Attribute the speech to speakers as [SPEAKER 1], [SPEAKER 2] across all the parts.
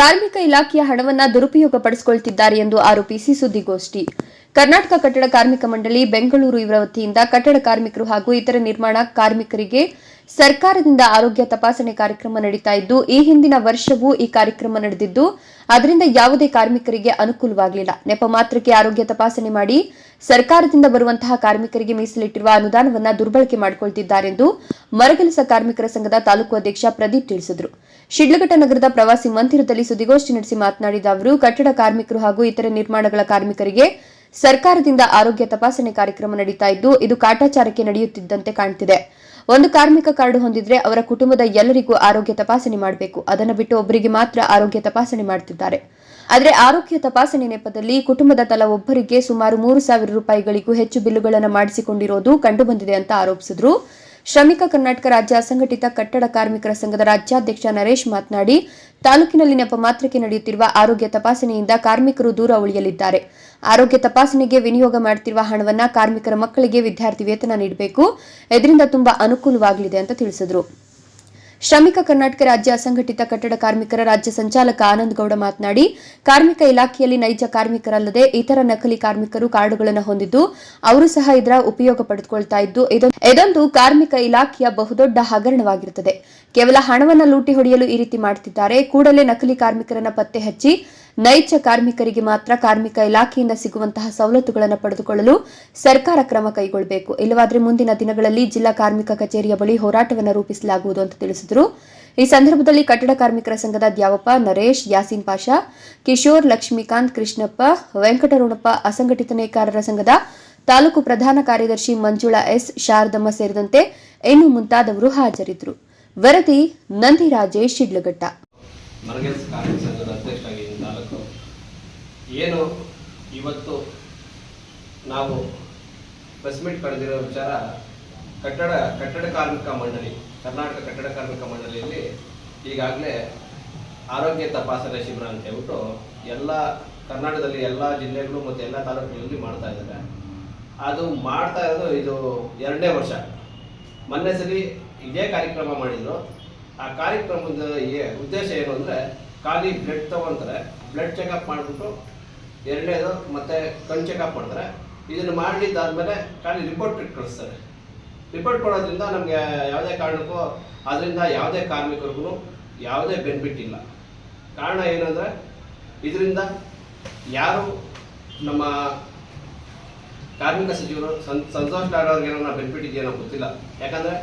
[SPEAKER 1] ಕಾರ್ಮಿಕ ಇಲಾಖೆಯ ಹಣವನ್ನ ದುರುಪಯೋಗ ಪಡಿಸಿಕೊಳ್ತಿದ್ದಾರೆ ಎಂದು ಆರೋಪಿಸಿ ಸುದ್ದಿಗೋಷ್ಠಿ. ಕರ್ನಾಟಕ ಕಟ್ಟಡ ಕಾರ್ಮಿಕ ಮಂಡಳಿ ಬೆಂಗಳೂರು ಇವರ ವತಿಯಿಂದ ಕಟ್ಟಡ ಕಾರ್ಮಿಕರು ಹಾಗೂ ಇತರ ನಿರ್ಮಾಣ ಕಾರ್ಮಿಕರಿಗೆ ಸರ್ಕಾರದಿಂದ ಆರೋಗ್ಯ ತಪಾಸಣೆ ಕಾರ್ಯಕ್ರಮ ನಡೀತಾ ಇದ್ದು, ಈ ಹಿಂದಿನ ವರ್ಷವೂ ಈ ಕಾರ್ಯಕ್ರಮ ನಡೆದಿದ್ದು, ಅದರಿಂದ ಯಾವುದೇ ಕಾರ್ಮಿಕರಿಗೆ ಅನುಕೂಲವಾಗಲಿಲ್ಲ. ನೆಪ ಮಾತ್ರಕ್ಕೆ ಆರೋಗ್ಯ ತಪಾಸಣೆ ಮಾಡಿ ಸರ್ಕಾರದಿಂದ ಬರುವಂತಹ ಕಾರ್ಮಿಕರಿಗೆ ಮೀಸಲಿಟ್ಟಿರುವ ಅನುದಾನವನ್ನ ದುರ್ಬಳಕೆ ಮಾಡಿಕೊಳ್ತಿದ್ದಾರೆಂದು ಮರಗೆಲಸ ಕಾರ್ಮಿಕರ ಸಂಘದ ತಾಲೂಕು ಅಧ್ಯಕ್ಷ ಪ್ರದೀಪ್ ತಿಳಿಸಿದರು. ಶಿಡ್ಲಘಟ್ಟ ನಗರದ ಪ್ರವಾಸಿ ಮಂದಿರದಲ್ಲಿ ಸುದ್ದಿಗೋಷ್ಠಿ ನಡೆಸಿ ಮಾತನಾಡಿದ ಅವರು, ಕಟ್ಟಡ ಕಾರ್ಮಿಕರು ಹಾಗೂ ಇತರೆ ನಿರ್ಮಾಣಗಳ ಕಾರ್ಮಿಕರಿಗೆ ಸರ್ಕಾರದಿಂದ ಆರೋಗ್ಯ ತಪಾಸಣೆ ಕಾರ್ಯಕ್ರಮ ನಡೀತಾ ಇದ್ದು, ಇದು ಕಾಟಾಚಾರಕ್ಕೆ ನಡೆಯುತ್ತಿದ್ದಂತೆ ಕಾಣ್ತಿದೆ. ಒಂದು ಕಾರ್ಮಿಕ ಕಾರ್ಡ್ ಹೊಂದಿದ್ರೆ ಅವರ ಕುಟುಂಬದ ಎಲ್ಲರಿಗೂ ಆರೋಗ್ಯ ತಪಾಸಣೆ ಮಾಡಬೇಕು. ಅದನ್ನು ಬಿಟ್ಟು ಒಬ್ಬರಿಗೆ ಮಾತ್ರ ಆರೋಗ್ಯ ತಪಾಸಣೆ ಮಾಡ್ತಿದ್ದಾರೆ. ಆದರೆ ಆರೋಗ್ಯ ತಪಾಸಣೆ ನೆಪದಲ್ಲಿ ಕುಟುಂಬದ ತಲಾ ಒಬ್ಬರಿಗೆ ಸುಮಾರು ಮೂರು ಸಾವಿರ ರೂಪಾಯಿಗಳಿಗೂ ಹೆಚ್ಚು ಬಿಲ್ಲುಗಳನ್ನು ಮಾಡಿಸಿಕೊಂಡಿರೋದು ಕಂಡುಬಂದಿದೆ ಅಂತ ಆರೋಪಿಸಿದ್ರು. ಶ್ರಮಿಕ ಕರ್ನಾಟಕ ರಾಜ್ಯ ಅಸಂಘಟಿತ ಕಟ್ಟಡ ಕಾರ್ಮಿಕರ ಸಂಘದ ರಾಜ್ಯಾಧ್ಯಕ್ಷ ನರೇಶ್ ಮಾತನಾಡಿ, ತಾಲೂಕಿನಲ್ಲಿ ನೆಪ ಮಾತ್ರಕ್ಕೆ ನಡೆಯುತ್ತಿರುವ ಆರೋಗ್ಯ ತಪಾಸಣೆಯಿಂದ ಕಾರ್ಮಿಕರು ದೂರ ಉಳಿಯಲಿದ್ದಾರೆ. ಆರೋಗ್ಯ ತಪಾಸಣೆಗೆ ವಿನಿಯೋಗ ಮಾಡುತ್ತಿರುವ ಹಣವನ್ನ ಕಾರ್ಮಿಕರ ಮಕ್ಕಳಿಗೆ ವಿದ್ಯಾರ್ಥಿ ವೇತನ ನೀಡಬೇಕು. ಇದರಿಂದ ತುಂಬಾ ಅನುಕೂಲವಾಗಲಿದೆ ಅಂತ ತಿಳಿಸಿದರು. ಶ್ರಮಿಕ ಕರ್ನಾಟಕ ರಾಜ್ಯ ಅಸಂಘಟಿತ ಕಟ್ಟಡ ಕಾರ್ಮಿಕರ ರಾಜ್ಯ ಸಂಚಾಲಕ ಆನಂದ್ ಗೌಡ ಮಾತನಾಡಿ, ಕಾರ್ಮಿಕ ಇಲಾಖೆಯಲ್ಲಿ ನೈಜ ಕಾರ್ಮಿಕರಲ್ಲದೆ ಇತರ ನಕಲಿ ಕಾರ್ಮಿಕರು ಕಾರ್ಡುಗಳನ್ನು ಹೊಂದಿದ್ದು, ಅವರು ಸಹ ಇದರ ಉಪಯೋಗ ಪಡೆದುಕೊಳ್ತಾ ಇದ್ದು, ಇದೊಂದು- ಇದೊಂದು ಕಾರ್ಮಿಕ ಇಲಾಖೆಯ ಬಹುದೊಡ್ಡ ಹಗರಣವಾಗಿರುತ್ತದೆ. ಕೇವಲ ಹಣವನ್ನು ಲೂಟಿ ಹೊಡೆಯಲು ಈ ರೀತಿ ಮಾಡುತ್ತಿದ್ದಾರೆ. ಕೂಡಲೇ ನಕಲಿ ಕಾರ್ಮಿಕರನ್ನ ಪತ್ತೆ ಹಚ್ಚಿ ನೈಜ ಕಾರ್ಮಿಕರಿಗೆ ಮಾತ್ರ ಕಾರ್ಮಿಕ ಇಲಾಖೆಯಿಂದ ಸಿಗುವಂತಹ ಸವಲತ್ತುಗಳನ್ನು ಪಡೆದುಕೊಳ್ಳಲು ಸರ್ಕಾರ ಕ್ರಮ ಕೈಗೊಳ್ಳಬೇಕು. ಇಲ್ಲವಾದರೆ ಮುಂದಿನ ದಿನಗಳಲ್ಲಿ ಜಿಲ್ಲಾ ಕಾರ್ಮಿಕ ಕಚೇರಿಯ ಬಳಿ ಹೋರಾಟವನ್ನು ರೂಪಿಸಲಾಗುವುದು ಅಂತ ತಿಳಿಸಿದರು. ಈ ಸಂದರ್ಭದಲ್ಲಿ ಕಟ್ಟಡ ಕಾರ್ಮಿಕರ ಸಂಘದ ದ್ಯಾವಪ್ಪ ನರೇಶ್, ಯಾಸೀನ್ ಪಾಷಾ, ಕಿಶೋರ್, ಲಕ್ಷ್ಮೀಕಾಂತ್, ಕೃಷ್ಣಪ್ಪ ವೆಂಕಟರಮಣಪ್ಪ ಅಸಂಘಟಿತ ನೇಕಾರರ ಸಂಘದ ತಾಲೂಕು ಪ್ರಧಾನ ಕಾರ್ಯದರ್ಶಿ ಮಂಜುಳಾ ಎಸ್, ಶಾರದಮ್ಮ ಸೇರಿದಂತೆ ಇನ್ನು ಮುಂತಾದವರು ಹಾಜರಿದ್ದರು. ವರದಿ ನಂದಿರಾಜೇಶ್ ಶಿಡ್ಲಘಟ್ಟ
[SPEAKER 2] ಮರಗೆಲ್ಸ್ ಕಾರ್ಮಿಕ ಸಂಘದ ಅಧ್ಯಕ್ಷರಾಗಿ ತಾಲೂಕು ಏನು ಇವತ್ತು ನಾವು ಪ್ರೆಸ್ ಮೀಟ್ ಕರೆದಿರೋ ವಿಚಾರ ಕಟ್ಟಡ ಕಟ್ಟಡ ಕಾರ್ಮಿಕ ಮಂಡಳಿ, ಕರ್ನಾಟಕ ಕಟ್ಟಡ ಕಾರ್ಮಿಕ ಮಂಡಳಿಯಲ್ಲಿ ಈಗಾಗಲೇ ಆರೋಗ್ಯ ತಪಾಸಣೆ ಶಿಬಿರ ಅಂತ ಹೇಳ್ಬಿಟ್ಟು ಎಲ್ಲ ಕರ್ನಾಟಕದಲ್ಲಿ ಎಲ್ಲ ಜಿಲ್ಲೆಗಳು ಮತ್ತು ಎಲ್ಲ ತಾಲೂಕುಗಳಲ್ಲಿ ಮಾಡ್ತಾ ಇದ್ದಾರೆ. ಅದು ಮಾಡ್ತಾ ಇರೋದು ಇದು ಎರಡನೇ ವರ್ಷ. ಮೊನ್ನೆ ಸರಿ ಇದೇ ಕಾರ್ಯಕ್ರಮ ಮಾಡಿದ್ರು. ಆ ಕಾರ್ಯಕ್ರಮದ ಉದ್ದೇಶ ಏನು ಅಂದರೆ ಖಾಲಿ ಬ್ಲಡ್ ತಗೊಂತಾರೆ ಬ್ಲಡ್ ಚೆಕಪ್ ಮಾಡಿಬಿಟ್ಟು ಎರಡನೇದು ಮತ್ತೆ ಕಣ್ ಚೆಕಪ್ ಮಾಡಿದ್ರೆ ಇದನ್ನು ಮಾಡಿದ್ದಾದ್ಮೇಲೆ ಖಾಲಿ ರಿಪೋರ್ಟ್ ಕಳಿಸ್ತಾರೆ. ರಿಪೋರ್ಟ್ ಕೊಡೋದ್ರಿಂದ ನಮಗೆ ಯಾವುದೇ ಕಾರಣಕ್ಕೂ ಅದರಿಂದ ಯಾವುದೇ ಕಾರ್ಮಿಕರಿಗೂ ಯಾವುದೇ ಬೆನಿಫಿಟ್ ಇಲ್ಲ. ಕಾರಣ ಏನಂದರೆ ಇದರಿಂದ ಯಾರು ನಮ್ಮ ಕಾರ್ಮಿಕ ಸಚಿವರು ಸಂತೋಷ್ ಲಾಡ್ ಏನೋ ಬೆನಿಫಿಟ್ ಇದೆಯೋ ಗೊತ್ತಿಲ್ಲ. ಯಾಕಂದರೆ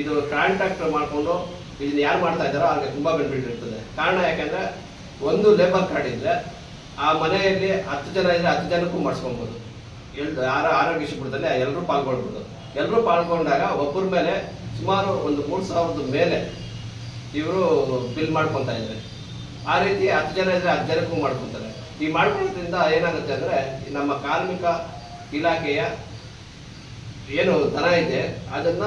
[SPEAKER 2] ಇದು ಕಾಂಟ್ರಾಕ್ಟರ್ ಮಾಡಿಕೊಂಡು ಇದನ್ನ ಯಾರು ಮಾಡ್ತಾ ಇದ್ದಾರೋ ಅವ್ರಿಗೆ ತುಂಬ ಬೆನಿಫಿಟ್ ಇರ್ತದೆ. ಕಾರಣ ಯಾಕೆಂದರೆ ಒಂದು ಲೇಬರ್ ಕಾರ್ಡ್ ಇದ್ರೆ ಆ ಮನೆಯಲ್ಲಿ ಹತ್ತು ಜನ ಇದ್ರೆ ಹತ್ತು ಜನಕ್ಕೂ ಮಾಡಿಸ್ಕೊಬೋದು. ಎಲ್ ಯಾರ ಆರೋಗ್ಯ ಶಿಬಿರದಲ್ಲಿ ಎಲ್ಲರೂ ಪಾಲ್ಗೊಳ್ಬೋದು. ಎಲ್ಲರೂ ಪಾಲ್ಗೊಂಡಾಗ ಒಬ್ಬರ ಮೇಲೆ ಸುಮಾರು ಒಂದು ಮೂರು ಸಾವಿರದ ಮೇಲೆ ಇವರು ಬಿಲ್ ಮಾಡ್ಕೊತಾ ಇದ್ದಾರೆ. ಆ ರೀತಿ ಹತ್ತು ಜನ ಇದ್ರೆ ಹತ್ತು ಜನಕ್ಕೂ ಮಾಡ್ಕೊತಾರೆ. ಈ ಮಾಡ್ಕೊಳ್ಳೋದ್ರಿಂದ ಏನಾಗುತ್ತೆ ಅಂದ್ರೆ ನಮ್ಮ ಕಾರ್ಮಿಕ ಇಲಾಖೆಯ ಏನು ದನ ಇದೆ, ಅದನ್ನ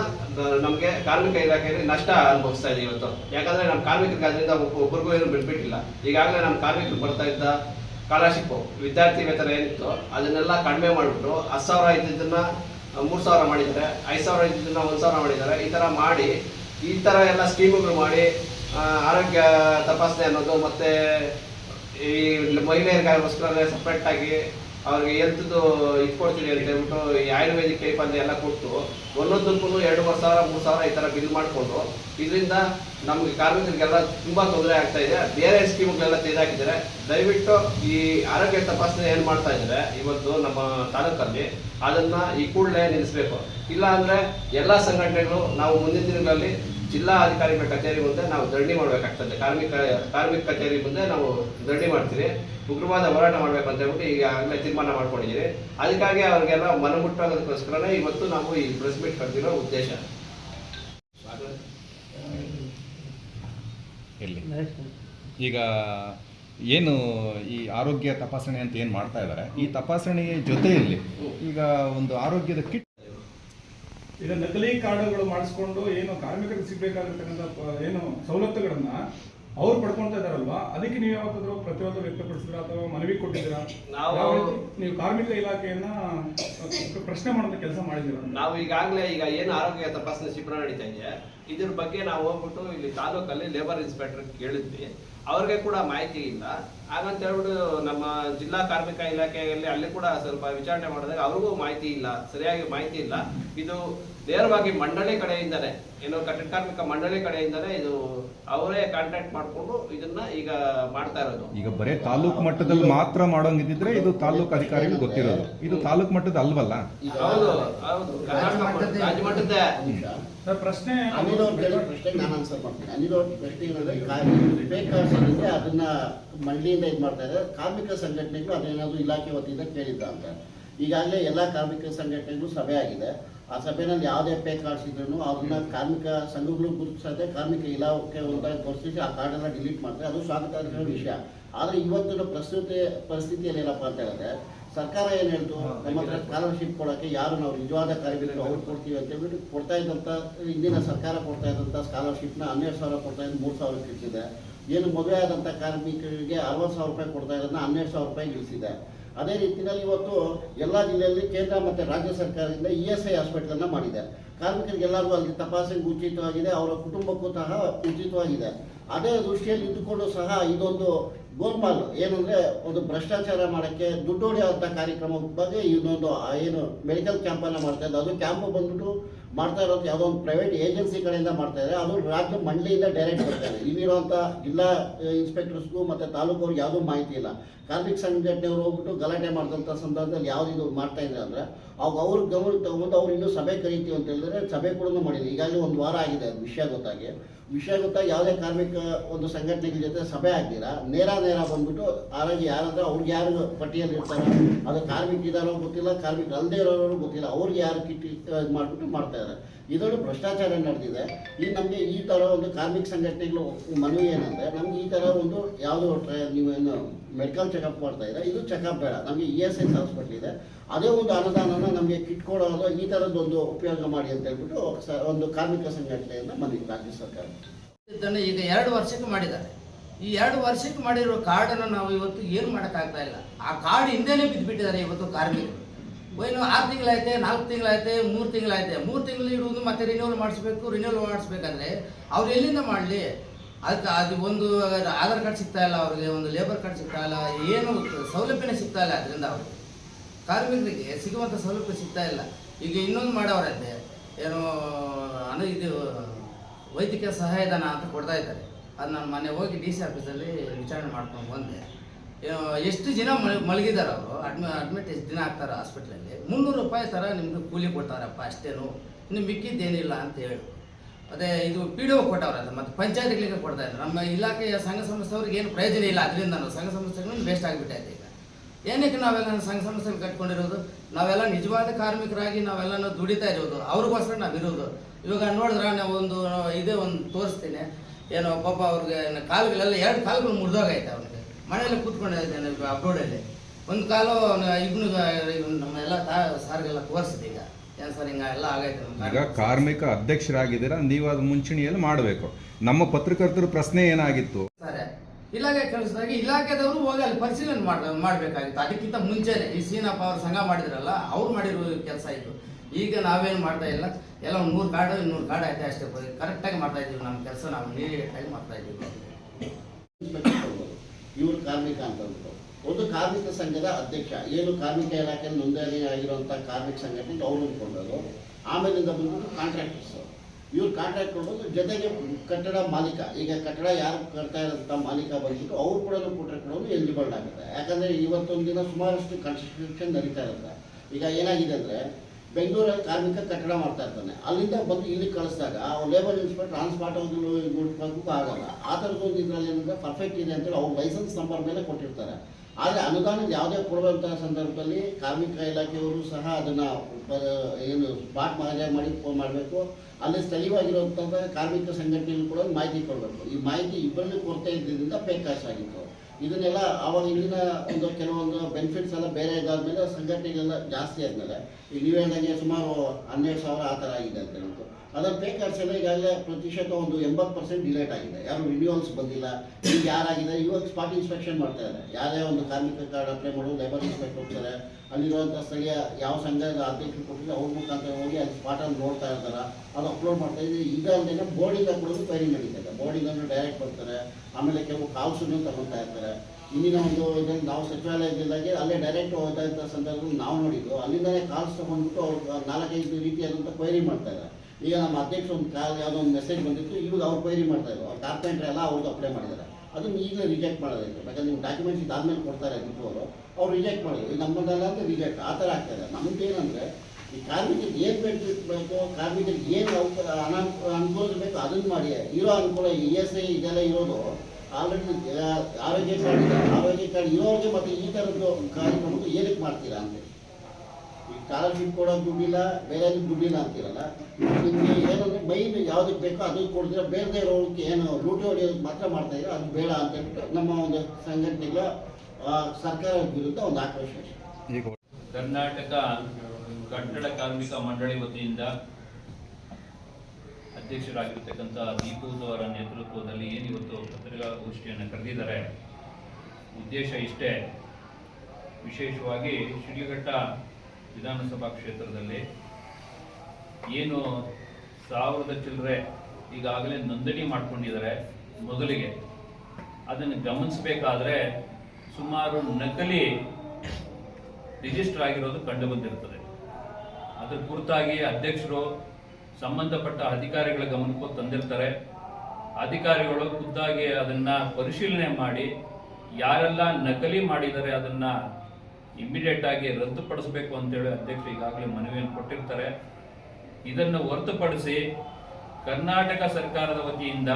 [SPEAKER 2] ನಮಗೆ ಕಾರ್ಮಿಕ ಇಲಾಖೆಯಲ್ಲಿ ನಷ್ಟ ಅನುಭವಿಸ್ತಾ ಇದೆ ಇವತ್ತು. ಯಾಕಂದ್ರೆ ನಮ್ಮ ಕಾರ್ಮಿಕರಿಗೆ ಅದರಿಂದ ಒಬ್ಬ- ಒಬ್ಬರಿಗೂ ಏನು ಬಿಡ್ಬಿಟ್ಟಿಲ್ಲ ಈಗಾಗಲೇ ನಮ್ಮ ಕಾರ್ಮಿಕರು ಬರ್ತಾ ಇದ್ದ ಸ್ಕಾಲರ್ಶಿಪ್ ವಿದ್ಯಾರ್ಥಿ ವೇತನ ಏನಿತ್ತು ಅದನ್ನೆಲ್ಲ ಕಡಿಮೆ ಮಾಡಿಬಿಟ್ಟು ಹತ್ತು ಸಾವಿರ ಇದ್ದಿದ್ದನ್ನ ಮೂರು ಸಾವಿರ ಮಾಡಿದ್ದಾರೆ, ಐದು ಸಾವಿರ ಇದ್ದಿದ್ದನ್ನ ಒಂದು ಸಾವಿರ ಮಾಡಿದ್ದಾರೆ, ಈ ಥರ ಮಾಡಿ, ಈ ಥರ ಎಲ್ಲ ಸ್ಕೀಮುಗಳು ಮಾಡಿ ಆರೋಗ್ಯ ತಪಾಸಣೆ ಅನ್ನೋದು ಮತ್ತು ಈ ಮಹಿಳೆಯರಿಗೋಸ್ಕರ ಸಪ್ರೇಟ್ ಆಗಿ ಅವ್ರಿಗೆ ಹೆಲ್ತ್ದು ಇಟ್ಕೊಡ್ತೀನಿ ಅಂತ ಹೇಳ್ಬಿಟ್ಟು ಈ ಆಯುರ್ವೇದಿಕ್ ಟೈಪ್ ಅಂತ ಎಲ್ಲ ಕೊಟ್ಟು ಒಂದೊಂದಕ್ಕೂ ಎರಡೂವರೆ ಸಾವಿರ, ಮೂರು ಸಾವಿರ ಈ ಥರ ಬಿಲ್ ಮಾಡಿಕೊಂಡು ಇದರಿಂದ ನಮಗೆ ಕಾರ್ಮಿಕರಿಗೆಲ್ಲ ತುಂಬ ತೊಂದರೆ ಆಗ್ತಾ ಇದೆ. ಬೇರೆ ಸ್ಕೀಮ್ಗಳೆಲ್ಲ ತೆಗೆದಾಕಿದ್ದಾರೆ. ದಯವಿಟ್ಟು ಈ ಆರೋಗ್ಯ ತಪಾಸಣೆ ಏನು ಮಾಡ್ತಾ ಇದ್ದಾರೆ, ಇವತ್ತು ನಮ್ಮ ತಾಲೂಕಲ್ಲಿ ಅದನ್ನ ಈ ಕೂಡಲೇ ನಿಲ್ಲಿಸಬೇಕು. ಇಲ್ಲ ಅಂದ್ರೆ ಎಲ್ಲ ಸಂಘಟನೆಗಳು ನಾವು ಮುಂದಿನ ದಿನಗಳಲ್ಲಿ ಜಿಲ್ಲಾ ಅಧಿಕಾರಿಗಳ ಕಚೇರಿ ಮುಂದೆ ನಾವು ಧರಣಿ ಮಾಡಬೇಕಾಗ್ತದೆ. ಕಾರ್ಮಿಕ ಕಾರ್ಮಿಕ ಕಚೇರಿ ಮುಂದೆ ನಾವು ಧರಣಿ ಮಾಡ್ತೀವಿ. ಉಗ್ರವಾದ ಹೋರಾಟ ಮಾಡಬೇಕು ಅಂತ ಹೇಳ್ಬಿಟ್ಟು ಈಗಾಗಲೇ ತೀರ್ಮಾನ ಮಾಡ್ಕೊಂಡಿದ್ದೀವಿ. ಅದಕ್ಕಾಗಿ ಅವ್ರಿಗೆಲ್ಲ ಮನಮುಟ್ಟಾಗೋದಕ್ಕೋಸ್ಕರನೇ ಇವತ್ತು ನಾವು ಈ ಪ್ರೆಸ್ ಮೀಟ್ ಕರೆದಿರೋ ಉದ್ದೇಶ.
[SPEAKER 3] ಇಲ್ಲಿ. ಈಗ ಏನು ಈ ಆರೋಗ್ಯ ತಪಾಸಣೆ ಅಂತ ಏನು ಮಾಡ್ತಾ ಇದ್ದಾರೆ ಈ ತಪಾಸಣೆಯ ಜೊತೆಯಲ್ಲಿ ಈಗ ಒಂದು ಆರೋಗ್ಯದ ಕಿಟ್
[SPEAKER 4] ಈಗ ನಕಲಿ ಕಾರ್ಡ್ಗಳು ಮಾಡಿಸ್ಕೊಂಡು ಏನು ಕಾರ್ಮಿಕರಿಗೆ ಸಿಗ್ಬೇಕಾಗಿರ್ತಕ್ಕಂಥ ಏನು ಸವಲತ್ತುಗಳನ್ನ ಅವ್ರು ಪಡ್ಕೊಳ್ತಾ ಇದಾರಲ್ವಾ? ಅದಕ್ಕೆ ನೀವು ಯಾವತ್ತಾದ್ರೂ ಪ್ರತಿರೋಧ ವ್ಯಕ್ತಪಡಿಸಿದ್ರ ಅಥವಾ ಮನವಿ ಕೊಟ್ಟಿದ್ದೀರಾ?
[SPEAKER 2] ನಾವು-
[SPEAKER 4] ನೀವು ಕಾರ್ಮಿಕ ಇಲಾಖೆಯನ್ನ ಪ್ರಶ್ನೆ ಮಾಡುವಂತ ಕೆಲಸ ಮಾಡಿದ್ದೀರಾ?
[SPEAKER 2] ನಾವು ಈಗಾಗಲೇ ಈಗ ಏನು ಆರೋಗ್ಯ ತಪಾಸಣೆ ಶಿಬಿರ ನಡೀತಾ ಇದೆ. ಇದ್ರ ಬಗ್ಗೆ ನಾವು ಹೋಗ್ಬಿಟ್ಟು ಇಲ್ಲಿ ತಾಲೂಕಲ್ಲಿ ಲೇಬರ್ ಇನ್ಸ್ಪೆಕ್ಟರ್ ಕೇಳಿದ್ವಿ. ಅವ್ರಿಗೆ ಕೂಡ ಮಾಹಿತಿ ಇಲ್ಲ ಹಾಗಂತ ಹೇಳ್ಬಿಟ್ಟು ನಮ್ಮ ಜಿಲ್ಲಾ ಕಾರ್ಮಿಕ ಇಲಾಖೆಯಲ್ಲಿ ಅಲ್ಲಿ ಕೂಡ ಸ್ವಲ್ಪ ವಿಚಾರಣೆ ಮಾಡಿದಾಗ ಅವ್ರಿಗೂ ಮಾಹಿತಿ ಇಲ್ಲ, ಸರಿಯಾಗಿ ಮಾಹಿತಿ ಇಲ್ಲ. ಇದು ನೇರವಾಗಿ ಮಂಡಳಿ ಕಡೆಯಿಂದಲೇ ಏನು ಕಟ್ಟಡ ಕಾರ್ಮಿಕ ಮಂಡಳಿ ಕಡೆಯಿಂದಲೇ ಇದು ಅವರೇ ಕಾಂಟ್ಯಾಕ್ಟ್ ಮಾಡಿಕೊಂಡು ಇದನ್ನ ಈಗ ಮಾಡ್ತಾ ಇರೋದು.
[SPEAKER 3] ಈಗ ಬರೇ ತಾಲೂಕು ಮಟ್ಟದಲ್ಲಿ ಮಾತ್ರ ಮಾಡೋಂಗಿದ್ರೆ ಇದು ತಾಲೂಕು ಅಧಿಕಾರಿಗಳು ಗೊತ್ತಿರೋದು. ಇದು ತಾಲೂಕು ಮಟ್ಟದ ಅಲ್ವಲ್ಲ?
[SPEAKER 2] ಹೌದು ಹೌದು. ಕರ್ನಾಟಕ ರಾಜ್ಯ ಮಟ್ಟದ್ದೇ.
[SPEAKER 4] ಸರ್ ಪ್ರಶ್ನೆ
[SPEAKER 5] ಅನಿಲ್ ಅವ್ರು ಕೇಳಿದ ಪ್ರಶ್ನೆಗೆ ನಾನು ಆನ್ಸರ್ ಮಾಡ್ತೀನಿ. ಅನಿಲ್ ಅವ್ರ ಪ್ರಶ್ನೆ ಅದನ್ನ ಮಂಡಳಿಯಿಂದ ಇದು ಮಾಡ್ತಾ ಇದ್ದಾರೆ. ಕಾರ್ಮಿಕ ಸಂಘಟನೆಗಳು ಅದೇನಾದ್ರು ಇಲಾಖೆ ವತಿಯಿಂದ ಕೇಳಿದ್ದ ಅಂತ. ಈಗಾಗಲೇ ಎಲ್ಲ ಕಾರ್ಮಿಕ ಸಂಘಟನೆಗಳು ಸಭೆ ಆಗಿದೆ. ಆ ಸಭೆನಲ್ಲಿ ಯಾವುದೇ ಪೇ ಕಾರ್ಡ್ಸ್ ಇದ್ರೂ ಅದನ್ನ ಕಾರ್ಮಿಕ ಸಂಘಗಳು ಗುರುತಿಸದೆ ಕಾರ್ಮಿಕ ಇಲಾಖೆ ಅಂತ ಗುರುತಿಸಿ ಆ ಕಾರ್ಡನ್ನ ಡಿಲೀಟ್ ಮಾಡ್ತಾರೆ. ಅದು ಸ್ವಾಗತಾರ್ಹ ವಿಷಯ. ಆದರೆ ಇವತ್ತಿನ ಪ್ರಸ್ತುತ ಪರಿಸ್ಥಿತಿಯಲ್ಲಿ ಏನಪ್ಪ ಅಂತ ಹೇಳಿದ್ರೆ ಸರ್ಕಾರ ಏನು ಹೇಳ್ತು? ನಮ್ಮ ಹತ್ರ ಸ್ಕಾಲರ್ಶಿಪ್ ಕೊಡಕ್ಕೆ ಯಾರು ನಾವು ನಿಜವಾದ ಕಾರ್ಮಿಕರು ಅವ್ರು ಕೊಡ್ತೀವಿ ಅಂತ ಹೇಳ್ಬಿಟ್ಟು ಕೊಡ್ತಾ ಇದ್ದಂತ ಹಿಂದಿನ ಸರ್ಕಾರ ಕೊಡ್ತಾ ಇದ್ದಂಥ ಸ್ಕಾಲರ್ಶಿಪ್ನ ಹನ್ನೆರಡು ಸಾವಿರ ಕೊಡ್ತಾ ಇದ್ದು ಮೂರ್ ಸಾವಿರ ಇಳಿಸಿದೆ ಏನು ಮದುವೆ ಆದಂಥ ಕಾರ್ಮಿಕರಿಗೆ ಅರವತ್ತು ಸಾವಿರ ರೂಪಾಯಿ ಕೊಡ್ತಾ ಇರೋದನ್ನ ಹನ್ನೆರಡು ಸಾವಿರ ರೂಪಾಯಿ ಇಳಿಸಿದೆ. ಅದೇ ರೀತಿಯಲ್ಲಿ ಇವತ್ತು ಎಲ್ಲ ಜಿಲ್ಲೆಯಲ್ಲಿ ಕೇಂದ್ರ ಮತ್ತು ರಾಜ್ಯ ಸರ್ಕಾರದಿಂದ ಇ ಎಸ್ ಐ ಹಾಸ್ಪಿಟ್ಲನ್ನು ಮಾಡಿದೆ. ಕಾರ್ಮಿಕರಿಗೆಲ್ಲರಿಗೂ ಅಲ್ಲಿ ತಪಾಸಣೆಗೆ ಉಚಿತವಾಗಿದೆ, ಅವರ ಕುಟುಂಬಕ್ಕೂ ಸಹ ಉಚಿತವಾಗಿದೆ. ಅದೇ ದೃಷ್ಟಿಯಲ್ಲಿ ಇದ್ದುಕೊಂಡು ಸಹ ಇದೊಂದು ಗೋಲ್ಮಾಲ್, ಏನಂದ್ರೆ ಒಂದು ಭ್ರಷ್ಟಾಚಾರ ಮಾಡೋಕ್ಕೆ ದುಡ್ಡು ಹೊಡೆಯುವಂಥ ಕಾರ್ಯಕ್ರಮ ಬಗ್ಗೆ ಇನ್ನೊಂದು ಏನು ಮೆಡಿಕಲ್ ಕ್ಯಾಂಪನ್ನು ಮಾಡ್ತಾ ಇದ್ದ. ಅದು ಕ್ಯಾಂಪ್ ಬಂದ್ಬಿಟ್ಟು ಮಾಡ್ತಾ ಇರೋದು ಯಾವುದೋ ಒಂದು ಪ್ರೈವೇಟ್ ಏಜೆನ್ಸಿ ಕಡೆಯಿಂದ ಮಾಡ್ತಾ ಇದ್ದಾರೆ. ಅದು ರಾಜ್ಯ ಮಂಡಳಿಯಿಂದ ಡೈರೆಕ್ಟ್ ಬರ್ತಾ ಇದೆ. ಇಲ್ಲಿರುವಂಥ ಜಿಲ್ಲಾ ಇನ್ಸ್ಪೆಕ್ಟರ್ಸ್ಗೂ ಮತ್ತು ತಾಲೂಕವ್ರಿಗೆ ಯಾವುದೂ ಮಾಹಿತಿ ಇಲ್ಲ. ಕಾರ್ಮಿಕ ಸಂಘಟನೆಯವರು ಹೋಗ್ಬಿಟ್ಟು ಗಲಾಟೆ ಮಾಡಿದಂಥ ಸಂದರ್ಭದಲ್ಲಿ ಯಾವ್ದು ಇದು ಮಾಡ್ತಾ ಇದ್ದಾರೆ ಅಂದರೆ, ಅವಾಗ ಅವ್ರ ಗಮನ ತಗೊಂಡು ಅವ್ರು ಇನ್ನೂ ಸಭೆ ಕರೀತೀವಿ ಅಂತ ಹೇಳಿದ್ರೆ ಸಭೆ ಕೂಡ ಮಾಡಿಲ್ಲ ಈಗಾಗಲೇ ಒಂದು ವಾರ ಆಗಿದೆ ಅದು ವಿಷಯ ಗೊತ್ತಾಗಿ. ವಿಷಯ ಗೊತ್ತಾಗಿ ಯಾವುದೇ ಕಾರ್ಮಿಕ ಒಂದು ಸಂಘಟನೆಗಳ ಜೊತೆ ಸಭೆ ಆಗ್ತೀರಾ ನೇರ ನೇರ ಬಂದ್ಬಿಟ್ಟು ಆರಾಗಿ ಯಾರಂದ್ರೆ ಅವ್ರಿಗೆ ಯಾರು ಪಟ್ಟಿಯಲ್ಲಿ ಇರ್ತಾರೆ, ಅದು ಕಾರ್ಮಿಕ ಇದಾರೋ ಗೊತ್ತಿಲ್ಲ ಕಾರ್ಮಿಕ ಅಲ್ಲದೆ ಇರೋರು ಗೊತ್ತಿಲ್ಲ, ಅವ್ರಿಗೆ ಯಾರು ಕಿಟ್ಟಿ ಇದು ಮಾಡಿಬಿಟ್ಟು ಮಾಡ್ತಾ ಇದೊಂದು ಭ್ರಷ್ಟಾಚಾರ ನಡೆದಿದೆ. ಈ ನಮಗೆ ಈ ಥರ ಒಂದು ಕಾರ್ಮಿಕ ಸಂಘಟನೆಗಳು ಮನವಿ ಏನಂದರೆ, ನಮ್ಗೆ ಈ ಥರ ಒಂದು ಯಾವುದೋ ನೀವೇನು ಮೆಡಿಕಲ್ ಚೆಕಪ್ ಮಾಡ್ತಾ ಇದ್ದಾರೆ ಇದು ಚೆಕಪ್ ಬೇಡ. ನಮಗೆ ಇ ಎಸ್ ಐ ಹಾಸ್ಪಿಟ್ಲ್ ಇದೆ. ಅದೇ ಒಂದು ಅನುದಾನನ ನಮಗೆ ಕಿಟ್ ಕೊಡೋದು, ಈ ಥರದ್ದೊಂದು ಉಪಯೋಗ ಮಾಡಿ ಅಂತ ಹೇಳ್ಬಿಟ್ಟು ಒಂದು ಕಾರ್ಮಿಕ ಸಂಘಟನೆಯಿಂದ ಮನವಿ ರಾಜ್ಯ ಸರ್ಕಾರ.
[SPEAKER 6] ಇದನ್ನು ಈಗ ಎರಡು ವರ್ಷಕ್ಕೆ ಮಾಡಿದ್ದಾರೆ. ಈ ಎರಡು ವರ್ಷಕ್ಕೆ ಮಾಡಿರೋ ಕಾರ್ಡನ್ನು ನಾವು ಇವತ್ತು ಏನು ಮಾಡೋಕ್ಕಾಗ್ತಾ ಇಲ್ಲ. ಆ ಕಾರ್ಡ್ ಹಿಂದೆನೇ ಬಿದ್ದುಬಿಟ್ಟಿದ್ದಾರೆ ಇವತ್ತು ಕಾರ್ಮಿಕರು. ಏನು ಆರು ತಿಂಗಳಾಯ್ತೆ, ನಾಲ್ಕು ತಿಂಗಳಾಯ್ತೆ, ಮೂರು ತಿಂಗಳಾಯ್ತೆ. ಮೂರು ತಿಂಗಳು ಇಡುವುದು ಮತ್ತೆ ರಿನ್ಯೂವಲ್ ಮಾಡಿಸ್ಬೇಕು ರಿನ್ಯೂವಲ್ ಮಾಡಿಸ್ಬೇಕಂದ್ರೆ ಅವ್ರು ಎಲ್ಲಿಂದ ಮಾಡಲಿ? ಅದು ಅದು ಒಂದು ಆಧಾರ್ ಕಾರ್ಡ್ ಸಿಗ್ತಾ ಇಲ್ಲ ಅವ್ರಿಗೆ, ಒಂದು ಲೇಬರ್ ಕಾರ್ಡ್ ಸಿಗ್ತಾ ಇಲ್ಲ, ಏನು ಸೌಲಭ್ಯನೇ ಸಿಗ್ತಾ ಇಲ್ಲ ಅದರಿಂದ ಅವರು. ಕಾರ್ಮಿಕರಿಗೆ ಸಿಗುವಂಥ ಸೌಲಭ್ಯ ಸಿಗ್ತಾ ಇಲ್ಲ. ಈಗ ಇನ್ನೊಂದು ಮಾಡೋರಂತೆ ಏನು ಅನು ಇದು ವೈದ್ಯಕೀಯ ಸಹಾಯಧನ ಅಂತ ಕೊಡ್ತಾ ಇದ್ದಾರೆ. ಅದು ನಾನು ಮೊನ್ನೆ ಹೋಗಿ ಡಿ ಸಿ ಆಫೀಸಲ್ಲಿ ವಿಚಾರಣೆ ಮಾಡ್ಕೊಂಡು ಬಂದೆ. ಎಷ್ಟು ಜನ ಮಲಗಿದಾರ ಅವರು, ಅಡ್ಮಿ, ಅಡ್ಮಿಟ್ ಎಷ್ಟು ದಿನ ಆಗ್ತಾರೆ ಹಾಸ್ಪಿಟ್ಲಲ್ಲಿ ಮುನ್ನೂರು ರೂಪಾಯಿ ಸರ ನಿಮ್ಗೆ ಕೂಲಿ ಕೊಡ್ತಾರಪ್ಪ ಅಷ್ಟೇನು ಇನ್ನು ಮಿಕ್ಕಿದ್ದೇನಿಲ್ಲ ಅಂತ ಹೇಳಿ. ಅದೇ ಇದು ಪಿ ಡಿ ಒ ಕೊಟ್ಟವ್ರಲ್ಲ, ಮತ್ತು ಪಂಚಾಯತ್ಗಳಿಗೆ ಕೊಡ್ತಾ ಇದ್ದಾರೆ ನಮ್ಮ ಇಲಾಖೆಯ ಸಂಘ ಸಂಸ್ಥೆಯವ್ರಿಗೆ ಏನು ಪ್ರಯೋಜನ ಇಲ್ಲ ಅದರಿಂದ ಸಂಘ ಸಂಸ್ಥೆಗಳು ವೇಸ್ಟ್ ಆಗಿಬಿಟ್ಟೈತೆ ಈಗ. ಏನಕ್ಕೆ ನಾವೆಲ್ಲ ಸಂಘ ಸಂಸ್ಥೆಗಳು ಕಟ್ಕೊಂಡಿರೋದು? ನಾವೆಲ್ಲ ನಿಜವಾದ ಕಾರ್ಮಿಕರಾಗಿ ನಾವೆಲ್ಲ ದುಡಿತಾ ಇರೋದು, ಅವ್ರಿಗೋಸ್ಕರ ನಾವು ಇರೋದು. ಇವಾಗ ನೋಡಿದ್ರೆ ನಾವು ಒಂದು, ಇದೇ ಒಂದು ತೋರಿಸ್ತೀನಿ. ಏನೋ ಪಾಪ ಅವ್ರಿಗೆ ಕಾಲುಗಳೆಲ್ಲ ಎರಡು ಕಾಲುಗಳು ಮುರಿದೋಗೈತೆ ಅವನಿಗೆ ಮನೆಯಲ್ಲಿ ಕೂತ್ಕೊಂಡಿದ್ದೇನೆ ಅಬ್ರೋಡಲ್ಲಿ ಒಂದು ಕಾಲು ಇಬ್ನು ನಮ್ಮ ಎಲ್ಲ ಸಾರ್ಗೆಲ್ಲ ತೋರಿಸಿದೆ ಈಗ. ಏನು ಸರ್ ಹಿಂಗ ಎಲ್ಲ ಆಗೈತೆ
[SPEAKER 3] ಈಗ
[SPEAKER 6] ಕಾರ್ಮಿಕ
[SPEAKER 3] ಅಧ್ಯಕ್ಷರಾಗಿದ್ದೀರಾ ನೀವು ಅದು ಮುಂಚೂಣಿಯಲ್ಲಿ ಮಾಡಬೇಕು. ನಮ್ಮ ಪತ್ರಕರ್ತರ ಪ್ರಶ್ನೆ ಏನಾಗಿತ್ತು?
[SPEAKER 6] ಸರ್ ಇಲಾಖೆ ಕಳಿಸಿದಾಗ ಇಲಾಖೆದವರು ಹೋಗಿ ಅಲ್ಲಿ ಪರಿಶೀಲನೆ ಮಾಡಬೇಕಾಗಿತ್ತು. ಅದಕ್ಕಿಂತ ಮುಂಚೆನೆ ಈ ಸೀನಪ್ಪ ಅವ್ರು ಸಂಘ ಮಾಡಿದ್ರಲ್ಲ ಅವ್ರು ಮಾಡಿರೋ ಕೆಲಸ ಇತ್ತು ಈಗ ನಾವೇನು ಮಾಡ್ತಾ ಇಲ್ಲ. ಎಲ್ಲ ಒಂದು ನೂರು ಕಾರ್ಡು ಇನ್ನೂರು ಕಾರ್ಡ್ ಐತೆ ಅಷ್ಟೇ. ಕರೆಕ್ಟಾಗಿ ಮಾಡ್ತಾ ಇದ್ದೀವಿ ನಮ್ಮ ಕೆಲಸ ನಾವು ನೀಟಾಗಿ ಮಾಡ್ತಾ ಇದ್ದೀವಿ.
[SPEAKER 5] ಇವರು ಕಾರ್ಮಿಕ ಅಂತ ಒಂದು ಕಾರ್ಮಿಕ ಸಂಘದ ಅಧ್ಯಕ್ಷ, ಏನು ಕಾರ್ಮಿಕ ಇಲಾಖೆ ನೋಂದಣಿ ಆಗಿರುವಂಥ ಕಾರ್ಮಿಕ ಸಂಘಟನೆ ಅವ್ರು ಅಂದ್ಕೊಂಡರು. ಆಮೇಲಿಂದ ಬಂದ್ಬಿಟ್ಟು ಕಾಂಟ್ರಾಕ್ಟರ್ಸ್ ಇವ್ರು ಕಾಂಟ್ರಾಕ್ಟ್ ಕೊಡೋದು ಜೊತೆಗೆ ಕಟ್ಟಡ ಮಾಲೀಕ. ಈಗ ಕಟ್ಟಡ ಯಾರು ಕಟ್ತಾ ಇರೋಂಥ ಮಾಲೀಕ ಬಂದ್ಬಿಟ್ಟು ಅವ್ರು ಕೂಡ ಕೊಟ್ಟರೆ ಕೊಡೋದು ಎಲಿಜಿಬಲ್ ಆಗುತ್ತೆ. ಯಾಕಂದರೆ ಇವತ್ತೊಂದು ದಿನ ಸುಮಾರಷ್ಟು ಕನ್ಸ್ಟ್ರಕ್ಷನ್ ನಡೀತಾ ಇರುತ್ತೆ. ಈಗ ಏನಾಗಿದೆ ಅಂದರೆ ಬೆಂಗಳೂರಲ್ಲಿ ಕಾರ್ಮಿಕ ಕಟ್ಟಡ ಮಾಡ್ತಾ ಇರ್ತಾನೆ. ಅಲ್ಲಿಂದ ಬಂದು ಇಲ್ಲಿ ಕಳಿಸಿದಾಗ ಲೇಬರ್ ಇನ್ಸ್ಪೆಕ್ಟರ್ ಟ್ರಾನ್ಸ್ಪಾರ್ಟ್ ಗುಡ್ಕೋಕ್ಕೂ ಆಗಲ್ಲ. ಆ ಥರದೊಂದು ಇದರಲ್ಲಿ ಏನಂದ್ರೆ ಪರ್ಫೆಕ್ಟ್ ಇದೆ ಅಂತೇಳಿ ಅವ್ರು ಲೈಸೆನ್ಸ್ ನಂಬರ್ ಮೇಲೆ ಕೊಟ್ಟಿರ್ತಾರೆ. ಆದರೆ ಅನುದಾನ ಯಾವುದೇ ಕೊಡುವಂತಹ ಸಂದರ್ಭದಲ್ಲಿ ಕಾರ್ಮಿಕ ಇಲಾಖೆಯವರು ಸಹ ಅದನ್ನು ಏನು ಸ್ಪಾಟ್ ಮಹಜೆ ಮಾಡಿ ಫೋನ್ ಮಾಡಬೇಕು. ಅಲ್ಲಿ ಸ್ಥಳೀಯವಾಗಿರುವಂಥ ಕಾರ್ಮಿಕ ಸಂಘಟನೆಗಳು ಕೂಡ ಮಾಹಿತಿ ಕೊಡಬೇಕು. ಈ ಮಾಹಿತಿ ಇಬ್ಬರನ್ನೂ ಕೊರತೆ ಇದ್ದರಿಂದ ಪೇಕಾಶ್ ಆಗಿತ್ತು. ಇದನ್ನೆಲ್ಲ ಆವಾಗ ಇಲ್ಲಿನ ಒಂದು ಕೆಲವೊಂದು ಬೆನಿಫಿಟ್ಸ್ ಎಲ್ಲ ಬೇರೆ ಇದಾದ್ಮೇಲೆ ಸಂಘಟನೆಗಳೆಲ್ಲ ಜಾಸ್ತಿ ಆದ್ಮೇಲೆ ಈಗ ನೀವು ಹೇಳಿದಂಗೆ ಸುಮಾರು ಹನ್ನೆರಡು ಸಾವಿರ ಆ ಥರ ಆಗಿದೆ ಅಂತ ಹೇಳ್ತು ಅದರ ಪೇ ಕಾರ್ಡ್ಸ್ ಎಲ್ಲ ಈಗಾಗಲೇ ಪ್ರತಿಶತ ಒಂದು ಎಂಬತ್ತು ಪರ್ಸೆಂಟ್ ಡಿಲೇಟ್ ಆಗಿದೆ. ಯಾರು ರಿನ್ಯೂವಲ್ಸ್ ಬಂದಿಲ್ಲ, ಈಗ ಯಾರಾಗಿದೆ, ಇವಾಗ ಸ್ಪಾಟ್ ಇನ್ಸ್ಪೆಕ್ಷನ್ ಮಾಡ್ತಾ ಇದ್ದಾರೆ. ಯಾರೇ ಒಂದು ಕಾರ್ಮಿಕ ಕಾರ್ಡ್ ಅಪ್ಲೈ ಮಾಡೋದು ಲೇಬರ್ ಇನ್ಸ್ಪೆಕ್ಟರ್ ಹೋಗ್ತಾರೆ. ಅಲ್ಲಿರುವಂಥ ಸ್ಥಳೀಯ ಯಾವ ಸಂಘದ ಅಧ್ಯಕ್ಷರು ಕೊಟ್ಟಿದ್ರೆ, ಅವ್ರ ಮುಖಾಂತರ ಹೋಗಿ ಅಲ್ಲಿ ಸ್ಪಾಟಲ್ಲಿ ನೋಡ್ತಾ ಇರ್ತಾರೆ, ಅದು ಅಪ್ಲೋಡ್ ಮಾಡ್ತಾ ಇದ್ದೀವಿ ಅಲ್ಲದೆ ಬೋರ್ಡಿಂದ ಕೊಡೋದು ನಡೀತಾರೆ ಬೋರ್ಡಿಂಗ್ ಬೋರ್ಡಿಂದ ಡೈರೆಕ್ಟ್ ಬರ್ತಾರೆ. ಆಮೇಲೆ ಕೆಲವು ಕಾಲ್ಸನ್ನು ತಗೊಳ್ತಾ ಇರ್ತಾರೆ. ಇಂದಿನ ಒಂದು ಇದನ್ನು ನಾವು ಸಚಿವಾಲಯದಿಂದಾಗಿ ಅಲ್ಲೇ ಡೈರೆಕ್ಟ್ ಇದ್ದ ಸಂದರ್ಭದಲ್ಲಿ ನಾವು ನೋಡಿದ್ದು, ಅಲ್ಲಿಂದಲೇ ಕಾಲ್ಸ್ ತಗೊಂಡ್ಬಿಟ್ಟು ಅವ್ರು ನಾಲ್ಕೈದು ರೀತಿಯಾದಂಥ ಕ್ವೈರಿ ಮಾಡ್ತಾ ಇದ್ದಾರೆ. ಈಗ ನಮ್ಮ ಅಧ್ಯಕ್ಷ ಒಂದು ಕಾಲ್ ಯಾವುದೋ ಒಂದು ಮೆಸೇಜ್ ಬಂದಿತ್ತು ಇವಾಗ ಅವ್ರು ಕ್ವೈರಿ ಮಾಡ್ತಾ ಇದ್ರು. ಅವ್ರು ಕಾರ್ಪೆಂಟ್ರ್ ಎಲ್ಲ ಅವ್ರಿಗೆ ಅಪ್ಲೈ ಮಾಡಿದ್ದಾರೆ. ಅದನ್ನು ಈಗಲೇ ರಿಜೆಕ್ಟ್ ಮಾಡೋದಕ್ಕೆ ಯಾಕಂದ್ರೆ ನಿಮ್ಮ ಡಾಕ್ಯುಮೆಂಟ್ಸ್ ಇದಾದ್ಮೇಲೆ ಕೊಡ್ತಾರೆ ಅವರು ಅವ್ರು ರಿಜೆಕ್ಟ್ ಮಾಡಿದ್ರು. ಈ ನಮ್ಮದಲ್ಲ ಅಂದರೆ ರಿಜೆಕ್ಟ್ ಆ ಥರ ಆಗ್ತಾ ಇದೆ. ನಮ್ದು ಏನಂದರೆ ಈ ಕಾರ್ಮಿಕರಿಗೆ ಏನು ಬೆನಿಫಿಟ್ ಬೇಕು ಕಾರ್ಮಿಕರಿಗೆ ಏನು ಅನಾನು ಅನುಕೂಲ ಬೇಕು ಅದನ್ನು ಮಾಡಿ. ಇರೋ ಅನುಕೂಲ ಇ ಎಸ್ ಐ ಇದೆಲ್ಲ ಇರೋದು ಆಲ್ರೆಡಿ ಆರೋಗ್ಯ ಕಾರ್ಡ್ ಇದೆ. ಆರೋಗ್ಯ ಕಾರ್ಡ್ ಇರೋರಿಗೆ ಮತ್ತು ಈ ಥರದ್ದು ಕಾರ್ಯಕ್ರಮಕ್ಕೆ ಏನಕ್ಕೆ ಮಾಡ್ತೀರಾ ಅಂತ. ಈ ಸ್ಕಾಲರ್ಶಿಪ್ ಕೊಡೋದು ದುಡ್ಡಿಲ್ಲ ಬೇರೆ ದುಡ್ಡಿಲ್ಲ ಅಂತೀರಲ್ಲ? ನಿಮಗೆ ಏನಂದ್ರೆ ಮೈನ್ ಯಾವುದಕ್ಕೆ ಬೇಕೋ ಅದಕ್ಕೆ ಕೊಡಿದ್ರೆ ಬೇರೆ ಇರೋಕ್ಕೆ ಏನು ಲೂಟಿ ಹೊಡೆಯೋದು ಮಾತ್ರ ಮಾಡ್ತಾ ಇದ್ರೆ ಅದು ಬೇಡ ಅಂತ ಹೇಳ್ಬಿಟ್ಟು ನಮ್ಮ ಒಂದು ಸಂಘಟನೆಗಳ ಸರ್ಕಾರ ಸರ್ಕಾರದ ವಿರುದ್ಧ ಒಂದು ಆಕ್ರೋಶ
[SPEAKER 7] ಕರ್ನಾಟಕ ಕಟ್ಟಡ ಕಾರ್ಮಿಕ ಮಂಡಳಿ ವತಿಯಿಂದ ಅಧ್ಯಕ್ಷರಾಗಿರ್ತಕ್ಕಂಥ ದೀಪೂತ್ ಅವರ ನೇತೃತ್ವದಲ್ಲಿ ಏನಿವತ್ತು ಪತ್ರಿಕಾಗೋಷ್ಠಿಯನ್ನು ಕರೆದಿದ್ದಾರೆ? ಉದ್ದೇಶ ಇಷ್ಟೇ. ವಿಶೇಷವಾಗಿ ಶಿಡ್ಲಘಟ್ಟ ವಿಧಾನಸಭಾ ಕ್ಷೇತ್ರದಲ್ಲಿ ಏನು ಸಾವಿರದ ಚಿಲ್ಲರೆ ಈಗಾಗಲೇ ನೋಂದಣಿ ಮಾಡ್ಕೊಂಡಿದ್ದಾರೆ ಮೊದಲಿಗೆ. ಅದನ್ನು ಗಮನಿಸಬೇಕಾದ್ರೆ ಸುಮಾರು ನಕಲಿ ರಿಜಿಸ್ಟರ್ ಆಗಿರೋದು ಕಂಡು ಬಂದಿರುತ್ತದೆ ಅದ್ರ ಕುರಿತಾಗಿ ಅಧ್ಯಕ್ಷರು ಸಂಬಂಧಪಟ್ಟ ಅಧಿಕಾರಿಗಳ ಗಮನಕ್ಕೂ ತಂದಿರ್ತಾರೆ. ಅಧಿಕಾರಿಗಳು ಖುದ್ದಾಗಿ ಅದನ್ನ ಪರಿಶೀಲನೆ ಮಾಡಿ ಯಾರೆಲ್ಲ ನಕಲಿ ಮಾಡಿದರೆ ಅದನ್ನ ಇಮಿಡಿಯೇಟ್ ಆಗಿ ರದ್ದುಪಡಿಸಬೇಕು ಅಂತೇಳಿ ಅಧ್ಯಕ್ಷರು ಈಗಾಗಲೇ ಮನವಿಯನ್ನು ಕೊಟ್ಟಿರ್ತಾರೆ. ಇದನ್ನು ಹೊರತುಪಡಿಸಿ ಕರ್ನಾಟಕ ಸರ್ಕಾರದ ವತಿಯಿಂದ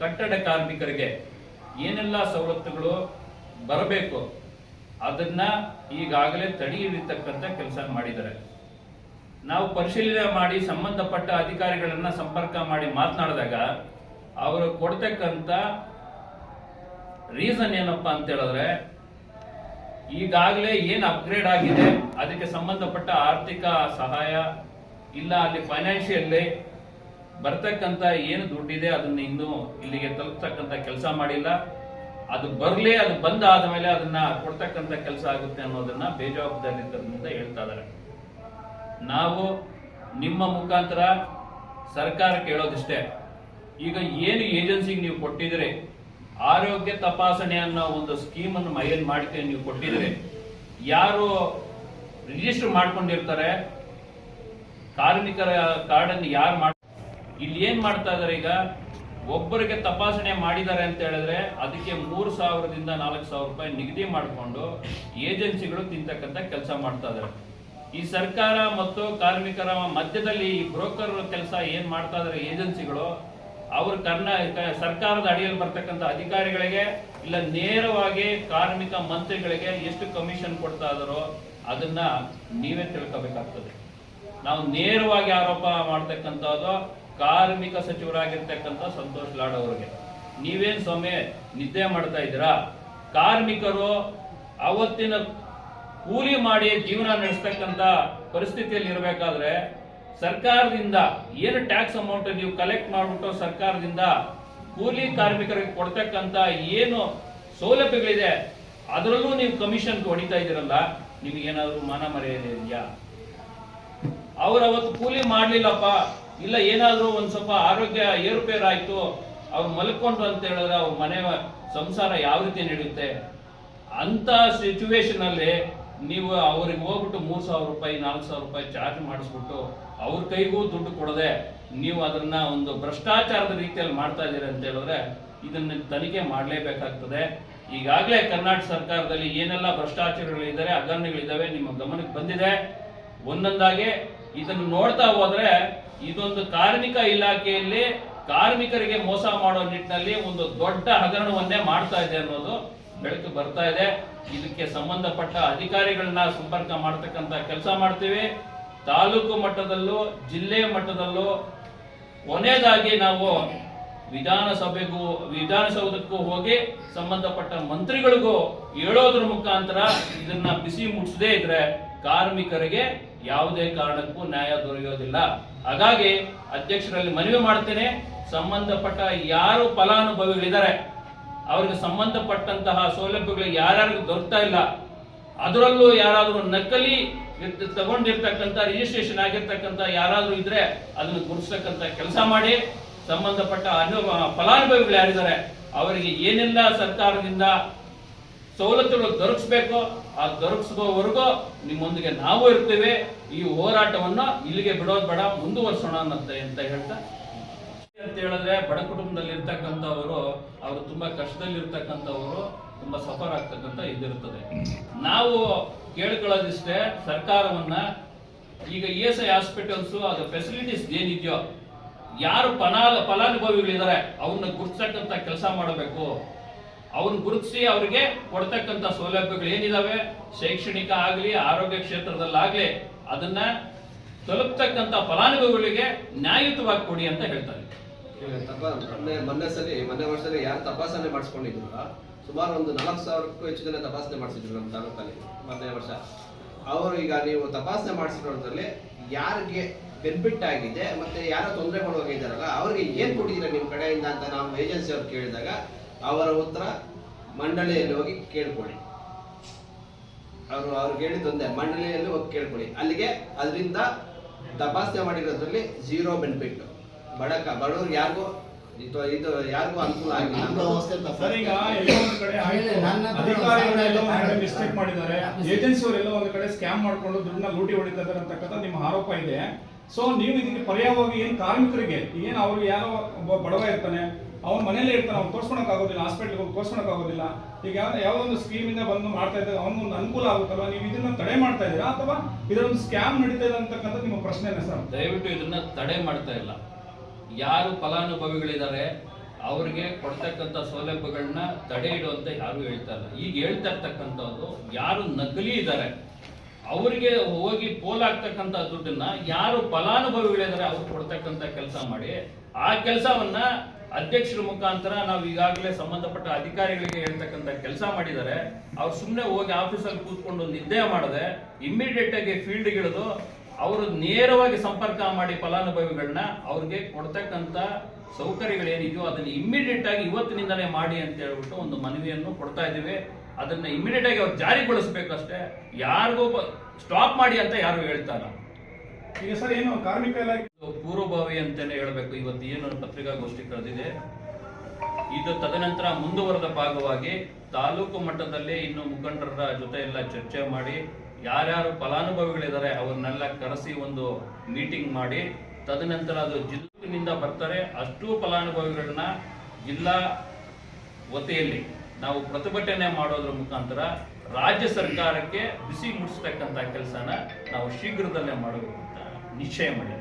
[SPEAKER 7] ಕಟ್ಟಡ ಕಾರ್ಮಿಕರಿಗೆ ಏನೆಲ್ಲ ಸವಲತ್ತುಗಳು ಬರಬೇಕು ಅದನ್ನ ಈಗಾಗಲೇ ತಡೆ ಹಿಡಿತಕ್ಕಂಥ ಕೆಲಸ ಮಾಡಿದ್ದಾರೆ. ನಾವು ಪರಿಶೀಲನೆ ಮಾಡಿ ಸಂಬಂಧಪಟ್ಟ ಅಧಿಕಾರಿಗಳನ್ನ ಸಂಪರ್ಕ ಮಾಡಿ ಮಾತನಾಡಿದಾಗ ಅವರು ಕೊಡ್ತಕ್ಕಂಥ ರೀಸನ್ ಏನಪ್ಪಾ ಅಂತ ಹೇಳಿದ್ರೆ ಈಗಾಗಲೇ ಏನು ಅಪ್ಗ್ರೇಡ್ ಆಗಿದೆ, ಅದಕ್ಕೆ ಸಂಬಂಧಪಟ್ಟ ಆರ್ಥಿಕ ಸಹಾಯ, ಇಲ್ಲ ಅಲ್ಲಿ ಫೈನಾನ್ಷಿಯಲ್ಲಿ ಬರ್ತಕ್ಕಂಥ ಏನು ದುಡ್ಡಿದೆ, ಅದನ್ನ ಇನ್ನೂ ಇಲ್ಲಿಗೆ ತಲುಪ್ತಕ್ಕಂಥ ಕೆಲಸ ಮಾಡಿಲ್ಲ. ಅದು ಬರಲಿ, ಅದು ಬಂದ ಆದಮೇಲೆ ಅದನ್ನ ಕೊಡ್ತಕ್ಕಂಥ ಕೆಲಸ ಆಗುತ್ತೆ ಅನ್ನೋದನ್ನ ಬೇಜವಾಬ್ದಾರಿತನದಿಂದ ಹೇಳ್ತಾ ಇದ್ದಾರೆ. ನಾವು ನಿಮ್ಮ ಮುಖಾಂತರ ಸರ್ಕಾರ ಕೇಳೋದಿಷ್ಟೇ. ಈಗ ಏನು ಏಜೆನ್ಸಿಗೆ ನೀವು ಕೊಟ್ಟಿದ್ರೆ ಆರೋಗ್ಯ ತಪಾಸಣೆ ಅನ್ನೋ ಒಂದು ಸ್ಕೀಮ್ ಅನ್ನು ಮೈನ್ ಮಾಡಿಕೆ ನೀವು ಕೊಟ್ಟಿದ್ರೆ, ಯಾರು ರಿಜಿಸ್ಟರ್ ಮಾಡ್ಕೊಂಡಿರ್ತಾರೆ, ಕಾರ್ಮಿಕರ ಕಾರ್ಡ್ ಅನ್ನು ಯಾರು ಮಾಡ್, ಇಲ್ಲಿ ಏನ್ ಮಾಡ್ತಾ ಇದಾರೆ ಈಗ? ಒಬ್ಬರಿಗೆ ತಪಾಸಣೆ ಮಾಡಿದ್ದಾರೆ ಅಂತ ಹೇಳಿದ್ರೆ ಅದಕ್ಕೆ ಮೂರು ಸಾವಿರದಿಂದ ನಾಲ್ಕು ಸಾವಿರ ರೂಪಾಯಿ ನಿಗದಿ ಮಾಡಿಕೊಂಡು ಏಜೆನ್ಸಿಗಳು ತಿಂತಕ್ಕಂಥ ಕೆಲಸ ಮಾಡ್ತಾ ಇದಾರೆ. ಈ ಸರ್ಕಾರ ಮತ್ತು ಕಾರ್ಮಿಕರ ಮಧ್ಯದಲ್ಲಿ ಈ ಬ್ರೋಕರ್ ಕೆಲಸ ಏನ್ ಮಾಡ್ತಾ ಇದಾರೆ, ಏಜೆನ್ಸಿಗಳು ಅವರು ಕರ್ನಾ ಸರ್ಕಾರದ ಅಡಿಯಲ್ಲಿ ಬರ್ತಕ್ಕಂಥ ಅಧಿಕಾರಿಗಳಿಗೆ ಇಲ್ಲ ನೇರವಾಗಿ ಕಾರ್ಮಿಕ ಮಂತ್ರಿಗಳಿಗೆ ಎಷ್ಟು ಕಮಿಷನ್ ಕೊಡ್ತಾ ಇದಾರೋ ಅದನ್ನ ನೀವೇ ತಿಳ್ಕೋಬೇಕಾಗ್ತದೆ. ನಾವು ನೇರವಾಗಿ ಆರೋಪ ಮಾಡ್ತಕ್ಕಂಥದ್ದು ಕಾರ್ಮಿಕ ಸಚಿವರಾಗಿರ್ತಕ್ಕಂಥ ಸಂತೋಷ್ ಲಾಡ್ ಅವರಿಗೆ. ನೀವೇನ್ ಸ್ವಾಮಿ ನಿದ್ದೆ ಮಾಡ್ತಾ ಇದ್ದೀರಾ? ಕಾರ್ಮಿಕರು ಅವತ್ತಿನ ಕೂಲಿ ಮಾಡಿ ಜೀವನ ನಡೆಸ್ತಕ್ಕಂಥ ಪರಿಸ್ಥಿತಿಯಲ್ಲಿ ಇರಬೇಕಾದ್ರೆ ಸರ್ಕಾರದಿಂದ ಏನು ಟ್ಯಾಕ್ಸ್ ಅಮೌಂಟ್ ನೀವು ಕಲೆಕ್ಟ್ ಮಾಡಿಬಿಟ್ಟು ಸರ್ಕಾರದಿಂದ ಕೂಲಿ ಕಾರ್ಮಿಕರಿಗೆ ಕೊಡ್ತಕ್ಕಂಥ ಏನು ಸೌಲಭ್ಯಗಳಿದೆ, ಅದರಲ್ಲೂ ನೀವು ಕಮಿಷನ್ ಹೊಡಿತಾ ಇದ್ದೀರಲ್ಲ ಏನಾದರೂ ಮನ ಮರ್ಯಾದೆ ಇದೆಯಾ? ಅವ್ರು ಅವತ್ತು ಕೂಲಿ ಮಾಡ್ಲಿಲ್ಲಪ್ಪ, ಇಲ್ಲ ಏನಾದರೂ ಒಂದ್ ಸ್ವಲ್ಪ ಆರೋಗ್ಯ ಏರುಪೇರು ಆಯ್ತು ಅವ್ರು ಮಲ್ಕೊಂಡ್ರು ಅಂತ ಹೇಳಿದ್ರೆ ಅವ್ರ ಮನೆ ಸಂಸಾರ ಯಾವ ರೀತಿ ನಡೆಯುತ್ತೆ? ಅಂತ ಸಿಚುವೇಶನ್ ಅಲ್ಲಿ ನೀವು ಅವ್ರಿಗೆ ಹೋಗ್ಬಿಟ್ಟು ಮೂರ್ ಸಾವಿರ ರೂಪಾಯಿ, ನಾಲ್ಕು ಸಾವಿರ ರೂಪಾಯಿ ಚಾರ್ಜ್ ಮಾಡಿಸ್ಬಿಟ್ಟು ಅವ್ರ ಕೈಗೂ ದುಡ್ಡು ಕೊಡದೆ ನೀವು ಅದನ್ನ ಒಂದು ಭ್ರಷ್ಟಾಚಾರದ ರೀತಿಯಲ್ಲಿ ಮಾಡ್ತಾ ಇದ್ದೀರಿ ಅಂತ ಹೇಳಿದ್ರೆ ಇದನ್ನ ತನಿಖೆ ಮಾಡಲೇಬೇಕಾಗ್ತದೆ. ಈಗಾಗಲೇ ಕರ್ನಾಟಕ ಸರ್ಕಾರದಲ್ಲಿ ಏನೆಲ್ಲ ಭ್ರಷ್ಟಾಚಾರಗಳಿದ್ದಾರೆ ಹಗರಣಗಳಿದ್ದಾವೆ ನಿಮ್ಮ ಗಮನಕ್ಕೆ ಬಂದಿದೆ. ಒಂದೊಂದಾಗಿ ಇದನ್ನು ನೋಡ್ತಾ ಹೋದ್ರೆ ಇದೊಂದು ಕಾರ್ಮಿಕ ಇಲಾಖೆಯಲ್ಲಿ ಕಾರ್ಮಿಕರಿಗೆ ಮೋಸ ಮಾಡೋ ನಿಟ್ಟಿನಲ್ಲಿ ಒಂದು ದೊಡ್ಡ ಹಗರಣವನ್ನೇ ಮಾಡ್ತಾ ಇದೆ ಅನ್ನೋದು ಬೆಳಕು ಬರ್ತಾ ಇದೆ. ಇದಕ್ಕೆ ಸಂಬಂಧಪಟ್ಟ ಅಧಿಕಾರಿಗಳನ್ನ ಸಂಪರ್ಕ ಮಾಡ್ತಕ್ಕಂಥ ಕೆಲಸ ಮಾಡ್ತೀವಿ. ತಾಲೂಕು ಮಟ್ಟದಲ್ಲೂ, ಜಿಲ್ಲೆ ಮಟ್ಟದಲ್ಲೂ, ಕೊನೆಯದಾಗಿ ನಾವು ವಿಧಾನಸಭೆಗೂ, ವಿಧಾನಸೌಧಕ್ಕೂ ಹೋಗಿ ಸಂಬಂಧಪಟ್ಟ ಮಂತ್ರಿಗಳಿಗೂ ಹೇಳೋದ್ರ ಮುಖಾಂತರ ಇದನ್ನ ಬಿಸಿ ಮುಟ್ಟಿಸದೇ ಇದ್ರೆ ಕಾರ್ಮಿಕರಿಗೆ ಯಾವುದೇ ಕಾರಣಕ್ಕೂ ನ್ಯಾಯ ದೊರೆಯೋದಿಲ್ಲ. ಹಾಗಾಗಿ ಅಧ್ಯಕ್ಷರಲ್ಲಿ ಮನವಿ ಮಾಡ್ತೇನೆ. ಸಂಬಂಧಪಟ್ಟ ಯಾರು ಫಲಾನುಭವಿಗಳಿದ್ದಾರೆ, ಅವರಿಗೆ ಸಂಬಂಧಪಟ್ಟಂತಹ ಸೌಲಭ್ಯಗಳು ಯಾರ್ಯಾರಿಗೂ ದೊರಕ್ತಾ ಇಲ್ಲ, ಅದರಲ್ಲೂ ಯಾರಾದರೂ ನಕಲಿ ತಗೊಂಡಿರ್ತಕ್ಕಂಥ ರಿಜಿಸ್ಟ್ರೇಷನ್ ಆಗಿರ್ತಕ್ಕಂಥ ಯಾರಾದರೂ ಇದ್ರೆ ಅದನ್ನು ಗುರುತಿಸ್ತಕ್ಕಂಥ ಕೆಲಸ ಮಾಡಿ, ಸಂಬಂಧಪಟ್ಟ ಅನು ಫಲಾನುಭವಿಗಳು ಯಾರಿದ್ದಾರೆ, ಅವರಿಗೆ ಏನೆಲ್ಲ ಸರ್ಕಾರದಿಂದ ಸವಲತ್ತುಗಳು ದೊರಕಿಸ್ಬೇಕು, ಆ ದೊರಕಿಸುವವರೆಗೂ ನಿಮ್ಮೊಂದಿಗೆ ನಾವು ಇರ್ತೇವೆ. ಈ ಹೋರಾಟವನ್ನು ಇಲ್ಲಿಗೆ ಬಿಡೋದು ಬೇಡ, ಮುಂದುವರ್ಸೋಣ ಅನ್ನತ್ತೆ ಅಂತ ಹೇಳ್ತಾ. ಅಂತ ಹೇಳಿದ್ರೆ ಬಡ ಕುಟುಂಬದಲ್ಲಿ ಇರ್ತಕ್ಕಂಥವರು, ಅವರು ತುಂಬಾ ಕಷ್ಟದಲ್ಲಿ ಇರ್ತಕ್ಕಂಥವರು ತುಂಬಾ ಸಫರ್ ಆಗ್ತಕ್ಕಂಥ ಇದಿರ್ತದೆ ನಾವು ಕೇಳ್ಕೊಳ್ಳೋದಿಷ್ಟೇ ಸರ್ಕಾರವನ್ನ, ಈಗ ಇ ಎಸ್ ಐ ಹಾಸ್ಪಿಟಲ್ಸ್ ಅದು ಫೆಸಿಲಿಟೀಸ್ ಏನಿದೆಯೋ, ಯಾರು ಫಲಾನ ಫಲಾನುಭವಿಗಳಿದ್ದಾರೆ ಅವ್ರನ್ನ ಗುರುತಿಸ್ತಕ್ಕಂಥ ಕೆಲಸ ಮಾಡಬೇಕು. ಅವ್ರನ್ನ ಗುರುತಿಸಿ ಅವರಿಗೆ ಕೊಡ್ತಕ್ಕಂಥ ಸೌಲಭ್ಯಗಳು ಏನಿದಾವೆ? ಶೈಕ್ಷಣಿಕ ಆಗಲಿ, ಆರೋಗ್ಯ ಕ್ಷೇತ್ರದಲ್ಲಾಗಲಿ, ಅದನ್ನ ತಲುಪ್ತಕ್ಕಂಥ ಫಲಾನುಭವಿಗಳಿಗೆ ನ್ಯಾಯಯುತವಾಗಿ ಕೊಡಿ ಅಂತ ಹೇಳ್ತಾರೆ.
[SPEAKER 2] ಮೊನ್ನೆ ಸಲ, ಮೊನ್ನೆ ವರ್ಷದಲ್ಲಿ ಯಾರು ತಪಾಸಣೆ ಮಾಡಿಸ್ಕೊಂಡಿದ್ರು ಸುಮಾರು ಒಂದು ನಾಲ್ಕು ಸಾವಿರಕ್ಕೂ ಹೆಚ್ಚು ಜನ ತಪಾಸಣೆ ಮಾಡಿಸಿದ್ರು ನಮ್ಮ ತಾಲೂಕಲ್ಲಿ ಮೊದಲನೇ ವರ್ಷ. ಅವರು ಈಗ ನೀವು ತಪಾಸಣೆ ಮಾಡಿಸಿರೋದ್ರಲ್ಲಿ ಯಾರಿಗೆ ಬೆನಿಫಿಟ್ ಆಗಿದೆ ಮತ್ತೆ ಯಾರೋ ತೊಂದರೆ ಕೊಡುವಾಗಿದ್ದಾರಲ್ಲ ಅವರಿಗೆ ಏನು ಕೊಟ್ಟಿದ್ದೀರಾ ನಿಮ್ಮ ಕಡೆಯಿಂದ ಅಂತ ನಾವು ಏಜೆನ್ಸಿ ಅವ್ರು ಕೇಳಿದಾಗ ಅವರ ಉತ್ತರ ಮಂಡಳಿಯಲ್ಲಿ ಹೋಗಿ ಕೇಳ್ಕೊಳ್ಳಿ. ಅವರು ಅವ್ರಿಗೆ ಹೇಳಿದ್ದೊಂದೇ ಮಂಡಳಿಯಲ್ಲಿ ಹೋಗಿ ಕೇಳ್ಕೊಳ್ಳಿ. ಅಲ್ಲಿಗೆ ಅದರಿಂದ ತಪಾಸಣೆ ಮಾಡಿರೋದ್ರಲ್ಲಿ ಜೀರೋ ಬೆನಿಫಿಟ್ ಬಡಕ ಬಡವ್ರಿಗೆ ಯಾರಿಗೂ ಇದು ಇದು ಯಾರಿಗೂ ಅನುಕೂಲ ಆಗಿಲ್ಲ.
[SPEAKER 4] ಸರ್. ಈಗ ಎಲ್ಲೋ ಒಂದು ಕಡೆ ಆಗಿದೆ.
[SPEAKER 6] ನನ್ನ ಹತ್ರ
[SPEAKER 4] ಅಧಿಕಾರಿಗಳು ಎಲ್ಲೋ ಒಂದು ಕಡೆ ಮಿಸ್ಟೇಕ್ ಮಾಡಿದ್ದಾರೆ.
[SPEAKER 6] ಆಫೀಸ್
[SPEAKER 4] ಏಜೆನ್ಸಿ ಅವರು ಎಲ್ಲೋ ಒಂದು ಕಡೆ ಸ್ಕ್ಯಾಮ್ ಮಾಡ್ಕೊಂಡು ದುಡ್ಡನ್ನ ಲೂಟಿ ಹೊಡಿತಾರೆ ಅಂತಕ್ಕಂಥ ನಿಮ್ಮ ಆರೋಪ ಇದೆ. ಸೊ ನೀವು ಇದಕ್ಕೆ ಪರ್ಯಾಯವಾಗಿ ಏನ್ ಕಾರ್ಮಿಕರಿಗೆ ಏನ್ ಅವ್ರಿಗೆ ಯಾರೋ ಒಬ್ಬ ಬಡವ ಇರ್ತಾನೆ ಅವ್ನ ಮನೇಲಿ ಇರ್ತಾನೆ ಅವ್ನು ತೋರ್ಸ್ಕೊಳಕ್ ಆಗೋದಿಲ್ಲ ಹಾಸ್ಪಿಟ್ಲ್ಗೆ ಹೋಗಿ ತೋರ್ಸ್ಕೊಳಕ್ ಆಗೋದಿಲ್ಲ ಈಗ ಯಾವ- ಯಾವುದೋ ಒಂದು ಸ್ಕೀಮ್ ಇಂದ ಬಂದು ಮಾಡ್ತಾ ಇದ್ದಾಗ ಅವ್ನಿಗೊಂದು ಅನುಕೂಲ ಆಗುತ್ತಲ್ಲ ನೀವು ಇದನ್ನ ತಡೆ ಮಾಡ್ತಾ ಇದ್ದೀರಾ ಅಥವಾ ಇದೊಂದು ಸ್ಕ್ಯಾಮ್ ನಡೀತಾ ಇದೆ ಅಂತಕ್ಕಂಥ ನಿಮ್ಮ ಪ್ರಶ್ನೆನೇ ಸರ್?
[SPEAKER 7] ದಯವಿಟ್ಟು ಇದನ್ನ ತಡೆ ಮಾಡ್ತಾ ಇಲ್ಲ. ಯಾರು ಫಲಾನುಭವಿಗಳಿದ್ದಾರೆ ಅವರಿಗೆ ಕೊಡ್ತಕ್ಕಂಥ ಸೌಲಭ್ಯಗಳನ್ನ ತಡೆ ಇಡುವಂತ ಯಾರು ಹೇಳ್ತಾ ಇಲ್ಲ. ಈಗ ಹೇಳ್ತಾ ಇರ್ತಕ್ಕಂಥದ್ದು, ಯಾರು ನಕಲಿ ಇದ್ದಾರೆ ಅವರಿಗೆ ಹೋಗಿ ಪೋಲಾಗ್ತಕ್ಕಂಥ ದುಡ್ಡನ್ನ ಯಾರು ಫಲಾನುಭವಿಗಳಿದ್ದಾರೆ ಅವ್ರು ಕೊಡ್ತಕ್ಕಂಥ ಕೆಲಸ ಮಾಡಿ, ಆ ಕೆಲಸವನ್ನ ಅಧ್ಯಕ್ಷರ ಮುಖಾಂತರ ನಾವು ಈಗಾಗಲೇ ಸಂಬಂಧಪಟ್ಟ ಅಧಿಕಾರಿಗಳಿಗೆ ಹೇಳ್ತಕ್ಕಂಥ ಕೆಲಸ ಮಾಡಿದ್ದಾರೆ ಅವ್ರು ಸುಮ್ಮನೆ ಹೋಗಿ ಆಫೀಸಲ್ಲಿ ಕೂತ್ಕೊಂಡು ನಿದ್ದೆ ಮಾಡದೆ ಇಮ್ಮಿಡಿಯೇಟ್ ಆಗಿ ಫೀಲ್ಡ್ ಇಳಿದು ಅವರು ನೇರವಾಗಿ ಸಂಪರ್ಕ ಮಾಡಿ ಫಲಾನುಭವಿಗಳನ್ನ ಅವ್ರಿಗೆ ಕೊಡ್ತಕ್ಕಂಥ ಸೌಕರ್ಯಗಳೇನಿದೆಯೋ ಅದನ್ನು ಇಮ್ಮಿಡಿಯೇಟ್ ಆಗಿ ಇವತ್ತಿನಿಂದಲೇ ಮಾಡಿ ಅಂತ ಹೇಳ್ಬಿಟ್ಟು ಒಂದು ಮನವಿಯನ್ನು ಕೊಡ್ತಾ ಇದ್ದೀವಿ. ಅದನ್ನ ಇಮಿಡಿಯೇಟ್ ಆಗಿ ಅವ್ರು ಜಾರಿಗೊಳಿಸ್ಬೇಕಷ್ಟೇ ಯಾರಿಗೂ ಸ್ಟಾಪ್ ಮಾಡಿ ಅಂತ ಯಾರು ಹೇಳ್ತಾರ
[SPEAKER 4] ಈಗ ಸರ್ ಏನು ಕಾರ್ಮಿಕ
[SPEAKER 7] ಪೂರ್ವಭಾವಿ ಅಂತಾನೆ ಹೇಳ್ಬೇಕು. ಇವತ್ತು ಏನು ಪತ್ರಿಕಾಗೋಷ್ಠಿ ಕರೆದಿದೆ ಇದು ತದನಂತರ ಮುಂದುವರೆದ ಭಾಗವಾಗಿ ತಾಲೂಕು ಮಟ್ಟದಲ್ಲಿ ಇನ್ನು ಮುಖಂಡರ ಜೊತೆ ಎಲ್ಲ ಚರ್ಚೆ ಮಾಡಿ ಯಾರ್ಯಾರು ಫಲಾನುಭವಿಗಳಿದ್ದಾರೆ, ಅವ್ರನ್ನೆಲ್ಲ ಕರೆಸಿ ಒಂದು ಮೀಟಿಂಗ್ ಮಾಡಿ, ತದನಂತರ ಅದು ಜಿಲ್ಲೆಯಿಂದ ಬರ್ತಾರೆ. ಅಷ್ಟು ಫಲಾನುಭವಿಗಳನ್ನ ಜಿಲ್ಲಾ ವತಿಯಲ್ಲಿ ನಾವು ಪ್ರತಿಭಟನೆ ಮಾಡೋದ್ರ ಮುಖಾಂತರ ರಾಜ್ಯ ಸರ್ಕಾರಕ್ಕೆ ಬಿಸಿ ಮುಟ್ಟಿಸ್ತಕ್ಕಂಥ ಕೆಲಸನ ನಾವು ಶೀಘ್ರದಲ್ಲೇ ಮಾಡಬೇಕು ಅಂತ ನಿಶ್ಚಯ ಮಾಡಿದ್ದೀವಿ